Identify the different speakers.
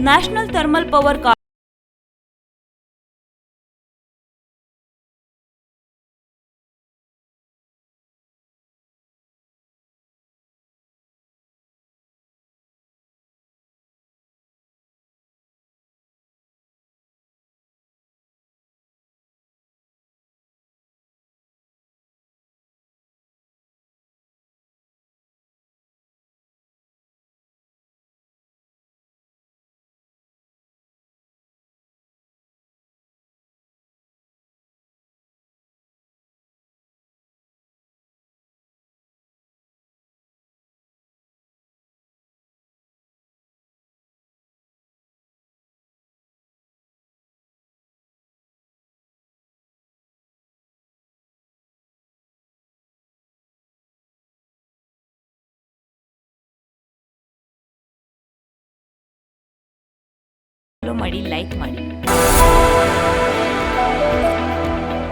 Speaker 1: national thermal power car ಮಾಡಿ like ಮಾಡಿ